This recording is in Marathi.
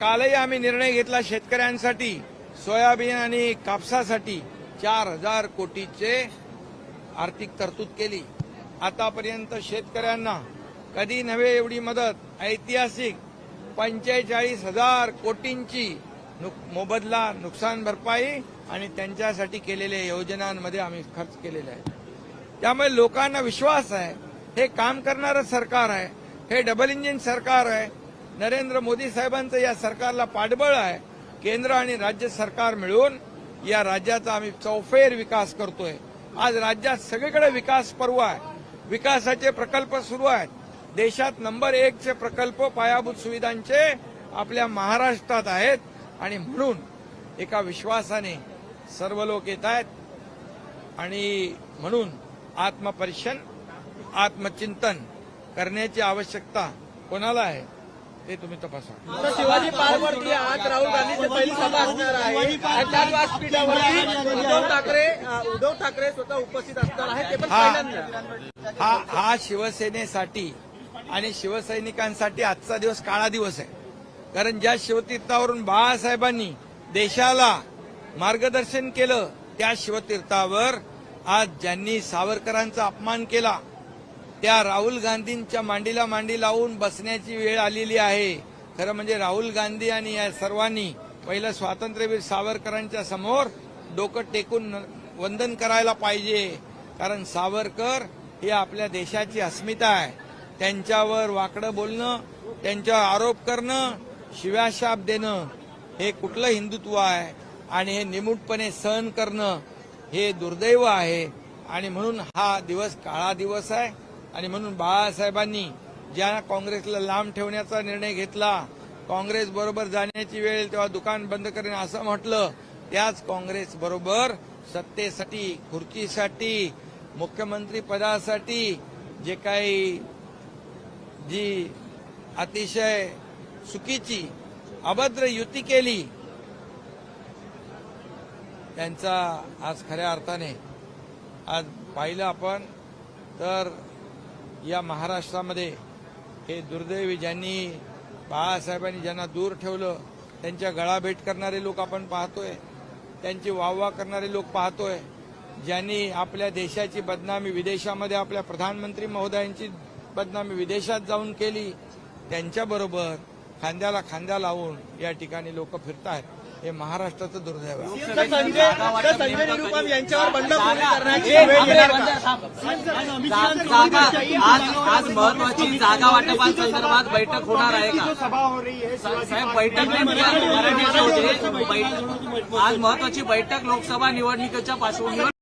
कालही आम्ही निर्णय घेतला शेतकऱ्यांसाठी सोयाबीन आणि कापसासाठी चार हजार कोटीचे आर्थिक तरतूद केली. आतापर्यंत शेतकऱ्यांना कधी नव्हे एवढी मदत ऐतिहासिक पंचेचाळीस हजार कोटींची नुक- मोबदला नुकसान भरपाई आणि त्यांच्यासाठी केलेल्या योजनांमध्ये आम्ही खर्च केलेला आहे त्यामुळे लोकांना विश्वास आहे हे काम करणारं सरकार आहे हे डबल इंजिन सरकार आहे नरेंद्र मोदी साहेबांचं या सरकारला पाठबळ आहे. केंद्र आणि राज्य सरकार मिळून या राज्याचा आम्ही चौफेर विकास करतोय. आज राज्यात सगळीकडे विकास पर्व आहे. विकासाचे प्रकल्प सुरू आहेत. देशात नंबर एकचे प्रकल्प पायाभूत सुविधांचे आपल्या महाराष्ट्रात आहेत. आणि म्हणून एका विश्वासाने सर्व लोक येत आहेत. आणि म्हणून आत्मपरीक्षण आत्मचिंतन करण्याची आवश्यकता कोणाला आहे? ते तुम्ही तपासा. तर शिवाजी पार्कवरती आज राहुल गांधीची पहिली सभा असणार आहे. आणि त्याच व्यासपीठावरती उद्धव ठाकरे अ, उद्धव ठाकरे स्वतः उपस्थित असणार आहे. ते पण हा. पहिल्यांदा हा हा शिवसेनेसाठी आणि शिवसैनिकांसाठी आजचा दिवस काळा दिवस आहे. कारण ज्या शिवतीर्थावरून बाळासाहेबांनी देशाला मार्गदर्शन केलं त्या शिवतीर्थावर आज ज्यांनी सावरकरांचा अपमान केला त्या राहुल गांधींच्या मांडीला मांडी लावून बसण्याची वेळ आलेली आहे. खरं म्हणजे राहुल गांधी आणि या सर्वांनी पहिलं स्वातंत्र्यवीर सावरकरांच्या समोर डोकं टेकून वंदन करायला पाहिजे. कारण सावरकर ही आपल्या देशाची अस्मिता आहे. त्यांच्यावर वाकडं बोलणं त्यांच्यावर आरोप करणं शिव्याशाप देणं हे कुठलं हिंदुत्व आहे? आणि हे निमूटपणे सहन करणं हे दुर्दैव आहे. आणि म्हणून हा दिवस काळा दिवस आहे. आणि म्हणून बाळासाहेबांनी ज्या काँग्रेसला लांब ठेवण्याचा निर्णय घेतला काँग्रेस बरोबर जाण्याची वेळ तेव्हा दुकान बंद करेन असं म्हटलं त्याच काँग्रेस बरोबर सत्तेसाठी खुर्चीसाठी मुख्यमंत्री पदासाठी जे काही जी अतिशय चुकीची अभद्र युती केली त्यांचा आज खऱ्या अर्थाने आज पाहिलं आपण तर या महाराष्ट्रामध्ये हे दुर्दैवी ज्यांनी बाळासाहेबांनी ज्यांना दूर ठेवलं त्यांच्या गळाभेट करणारे लोक आपण पाहतोय त्यांची वाहवा करणारे लोक पाहतोय ज्यांनी आपल्या देशाची बदनामी विदेशामध्ये आपल्या प्रधानमंत्री महोदयांची बदनामी विदेशात जाऊन केली त्यांच्याबरोबर खांद्याला खांदा लावून या ठिकाणी लोक फिरत आहेत हे महाराष्ट्राचं दुर्दैव आहे. तर संजय तर संजय निरुपम यांच्यावर बंडखोरी करण्याची वेळ येणार का? जागा आज आज महत्वाची जागा वाटपांसंदर्भात बैठक होणार आहे का? हो साहेब बैठक नाही मराठीचे होते. बैठक- आज महत्वाची बैठक लोकसभा निवडणुकीच्या पार्श्वभूमीवर